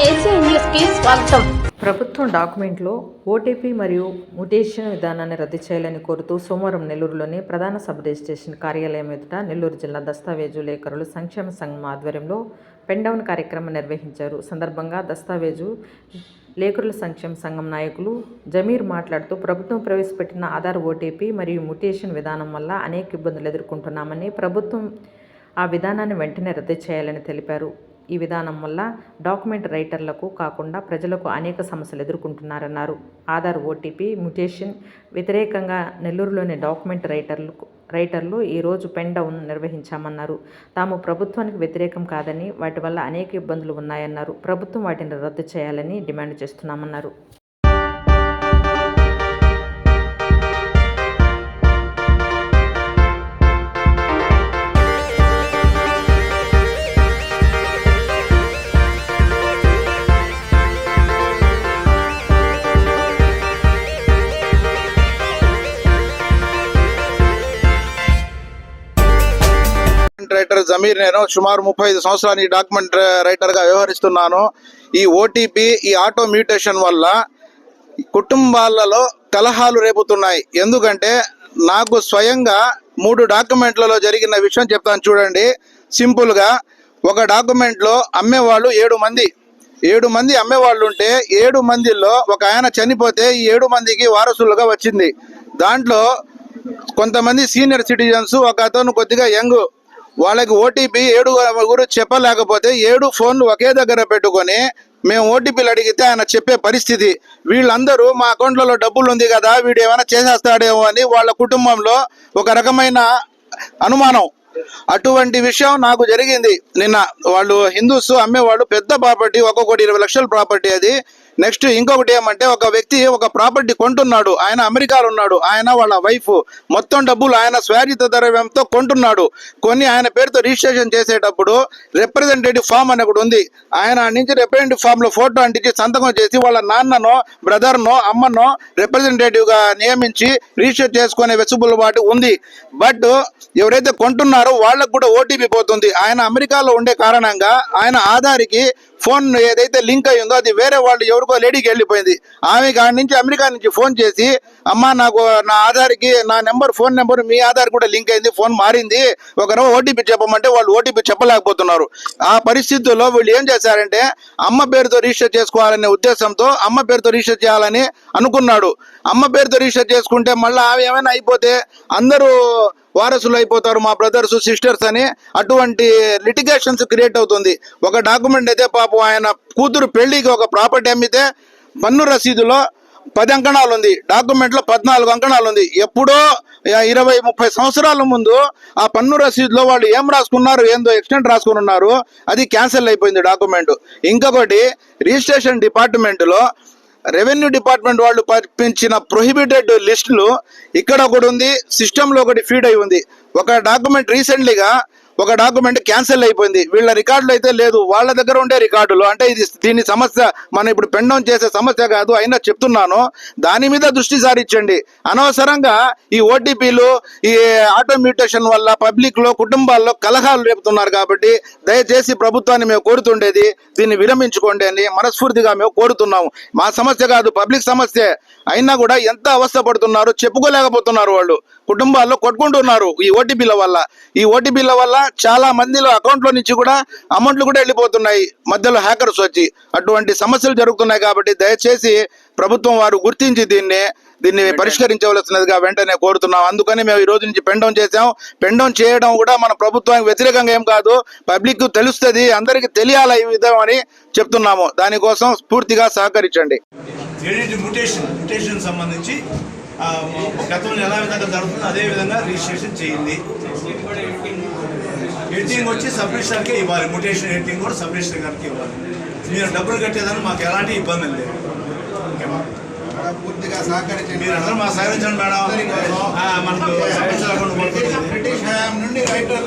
స్వాగతం. ప్రభుత్వం డాక్యుమెంట్లో ఓటీపీ మరియు మ్యుటేషన్ విధానాన్ని రద్దు చేయాలని కోరుతూ సోమవారం నెల్లూరులోని ప్రధాన సబ్ రిజిస్ట్రేషన్ కార్యాలయం ఎదుట నెల్లూరు జిల్లా దస్తావేజు లేఖరులు సంక్షేమ సంఘం ఆధ్వర్యంలో పెండౌన్ కార్యక్రమం నిర్వహించారు. సందర్భంగా దస్తావేజు లేఖరుల సంక్షేమ సంఘం నాయకులు జమీర్ మాట్లాడుతూ ప్రభుత్వం ప్రవేశపెట్టిన ఆధార్ ఓటీపీ మరియు మ్యుటేషన్ విధానం వల్ల అనేక ఇబ్బందులు ఎదుర్కొంటున్నామని ప్రభుత్వం ఆ విధానాన్ని వెంటనే రద్దు చేయాలని తెలిపారు. ఈ విధానం వల్ల డాక్యుమెంట్ రైటర్లకు కాకుండా ప్రజలకు అనేక సమస్యలు ఎదుర్కొంటున్నారన్నారు. ఆధార్ ఓటీపీ మ్యుటేషన్ వ్యతిరేకంగా నెల్లూరులోని డాక్యుమెంట్ రైటర్లు రైటర్లు ఈరోజు పెన్ డౌన్ నిర్వహించామన్నారు. తాము ప్రభుత్వానికి వ్యతిరేకం కాదని వాటి వల్ల అనేక ఇబ్బందులు ఉన్నాయన్నారు. ప్రభుత్వం వాటిని రద్దు చేయాలని డిమాండ్ చేస్తున్నామన్నారు. డాక్యుమెంట్ రైటర్ జమీర్ నేను సుమారు ముప్పై ఐదు సంవత్సరాలు ఈ డాక్యుమెంట్ రైటర్గా వ్యవహరిస్తున్నాను. ఈ ఓటీపీ ఈ ఆటో మ్యూటేషన్ వల్ల కుటుంబాలలో కలహాలు రేపుతున్నాయి. ఎందుకంటే నాకు స్వయంగా మూడు డాక్యుమెంట్లలో జరిగిన విషయం చెప్తాను చూడండి. సింపుల్గా ఒక డాక్యుమెంట్లో అమ్మేవాళ్ళు ఏడు మంది. ఏడు మంది అమ్మేవాళ్ళు ఉంటే ఏడు మందిలో ఒక ఆయన చనిపోతే ఈ ఏడు మందికి వారసులుగా వచ్చింది. దాంట్లో కొంతమంది సీనియర్ సిటిజన్స్ ఒక అతను కొద్దిగా యంగ్ వాళ్ళకి ఓటీపీ ఏడు కూడా చెప్పలేకపోతే ఏడు ఫోన్లు ఒకే దగ్గర పెట్టుకొని మేము ఓటీపీలు అడిగితే ఆయన చెప్పే పరిస్థితి. వీళ్ళందరూ మా అకౌంట్లలో డబ్బులు ఉంది కదా వీడు ఏమైనా చేసేస్తాడేమో అని వాళ్ళ కుటుంబంలో ఒక రకమైన అనుమానం. అటువంటి విషయం నాకు జరిగింది. నిన్న వాళ్ళు హిందూస్ అమ్మేవాళ్ళు పెద్ద ప్రాపర్టీ ఒక్కొక్కటి ఇరవై లక్షల ప్రాపర్టీ అది. నెక్స్ట్ ఇంకొకటి ఏమంటే ఒక వ్యక్తి ఒక ప్రాపర్టీ కొంటున్నాడు ఆయన అమెరికాలో ఉన్నాడు ఆయన వాళ్ళ వైఫ్ మొత్తం డబ్బులు ఆయన స్వారిత ద్రవ్యంతో కొంటున్నాడు. కొన్ని ఆయన పేరుతో రిజిస్ట్రేషన్ చేసేటప్పుడు రిప్రజెంటేటివ్ ఫామ్ అని ఒకటి ఉంది. ఆయన నుంచి రిప్రజెంటేటివ్ ఫామ్లో ఫోటో అంటించి సంతకం చేసి వాళ్ళ నాన్ననో బ్రదర్నో అమ్మనో రిప్రజెంటేటివ్గా నియమించి రిజిస్టర్ చేసుకునే వెసులుబాటు ఉంది. బట్ ఎవరైతే కొంటున్నారో వాళ్ళకు కూడా ఓటీపీ పోతుంది. ఆయన అమెరికాలో ఉండే కారణంగా ఆయన ఆధార్కి ఫోన్ ఏదైతే లింక్ అయి ఉందో అది వేరే వాళ్ళు ఎవరికో లేడీకి వెళ్ళిపోయింది. ఆమె కాడి నుంచి అమెరికా నుంచి ఫోన్ చేసి అమ్మా నాకు నా ఆధార్కి నా నెంబర్ ఫోన్ నెంబర్ మీ ఆధార్ కూడా లింక్ అయింది ఫోన్ మారింది. ఒకరు ఓటీపీ చెప్పమంటే వాళ్ళు ఓటీపీ చెప్పలేకపోతున్నారు. ఆ పరిస్థితుల్లో వీళ్ళు ఏం చేశారంటే అమ్మ పేరుతో రిజిస్టర్ చేసుకోవాలనే ఉద్దేశంతో అమ్మ పేరుతో రిజిస్టర్ చేయాలని అనుకున్నాడు. అమ్మ పేరుతో రిజిస్టర్ చేసుకుంటే మళ్ళీ ఆమె ఏమైనా అయిపోతే అందరూ వారసులు అయిపోతారు మా బ్రదర్స్ సిస్టర్స్ అని అటువంటి లిటిగేషన్స్ క్రియేట్ అవుతుంది. ఒక డాక్యుమెంట్ అయితే పాపం ఆయన కూతురు పెళ్ళికి ఒక ప్రాపర్టీ అమ్మితే పన్ను రసీదులో పది అంకణాలు ఉంది. డాక్యుమెంట్లో పద్నాలుగు అంకణాలు ఉంది. ఎప్పుడో ఇరవై ముప్పై సంవత్సరాల ముందు ఆ పన్ను రసీదులో వాళ్ళు ఏం రాసుకున్నారు ఏందో ఎక్స్టెంట్ రాసుకుని ఉన్నారు అది క్యాన్సిల్ అయిపోయింది డాక్యుమెంట్. ఇంకొకటి రిజిస్ట్రేషన్ డిపార్ట్మెంట్లో రెవెన్యూ డిపార్ట్మెంట్ వాళ్ళు పంపించిన ప్రొహిబిటెడ్ లిస్టులు ఇక్కడ ఒకటి ఉంది సిస్టంలో ఒకటి ఫీడ్ అయి ఉంది. ఒక డాక్యుమెంట్ రీసెంట్లీగా ఒక డాక్యుమెంట్ క్యాన్సిల్ అయిపోయింది. వీళ్ళ రికార్డులు అయితే లేదు. వాళ్ళ దగ్గర ఉండే రికార్డులు. అంటే ఇది దీని సమస్య మనం ఇప్పుడు పెండం చేసే సమస్య కాదు అయినా చెప్తున్నాను. దాని మీద దృష్టి సారించండి. అనవసరంగా ఈ ఓటీపీలు ఈ ఆటోమ్యూటేషన్ వల్ల పబ్లిక్లో కుటుంబాల్లో కలహాలు రేపుతున్నారు కాబట్టి దయచేసి ప్రభుత్వాన్ని మేము కోరుతుండేది దీన్ని విరమించుకోండి అని మనస్ఫూర్తిగా మేము కోరుతున్నాము. మా సమస్య కాదు పబ్లిక్ సమస్య. అయినా కూడా ఎంత అవస్థ పడుతున్నారు చెప్పుకోలేకపోతున్నారు వాళ్ళు. కుటుంబాల్లో కొట్టుకుంటున్నారు ఈ ఓటీపీల వల్ల. ఈ ఓటీపీల వల్ల చాలా మందిలో అకౌంట్లో నుంచి కూడా అమౌంట్లు కూడా వెళ్ళిపోతున్నాయి. మధ్యలో హ్యాకర్స్ వచ్చి అటువంటి సమస్యలు జరుగుతున్నాయి కాబట్టి దయచేసి ప్రభుత్వం వారు గుర్తించి దీన్ని దీన్ని పరిష్కరించవలసినదిగా వెంటనే కోరుతున్నాం. అందుకని మేము ఈ రోజు నుంచి పెండం చేసాం పెండం చేయడం కూడా మన ప్రభుత్వానికి వ్యతిరేకంగా ఏం కాదు. పబ్లిక్ తెలుస్తుంది అందరికీ తెలియాలి ఈ విధం అని చెప్తున్నాము. దానికోసం పూర్తిగా సహకరించండి. సంబంధించి గతంలో ఎలా విధంగా జరుగుతుందో అదే విధంగా రిజిస్ట్రేషన్ చేయండి. ఎడిటింగ్ వచ్చి సబ్ రిజిస్టర్కే ఇవ్వాలి. మ్యుటేషన్ ఎడిటింగ్ కూడా సబ్ రిజిస్టర్ గారికి ఇవ్వాలి. మీరు డబ్బులు కట్టేదాన్ని మాకు ఎలాంటి ఇబ్బంది లేదు పూర్తిగా సహకరించండి మీరు అందరూ మాకు సహకరించండి మేడం. మనకు బ్రిటిష్ హయాం నుండి రైటర్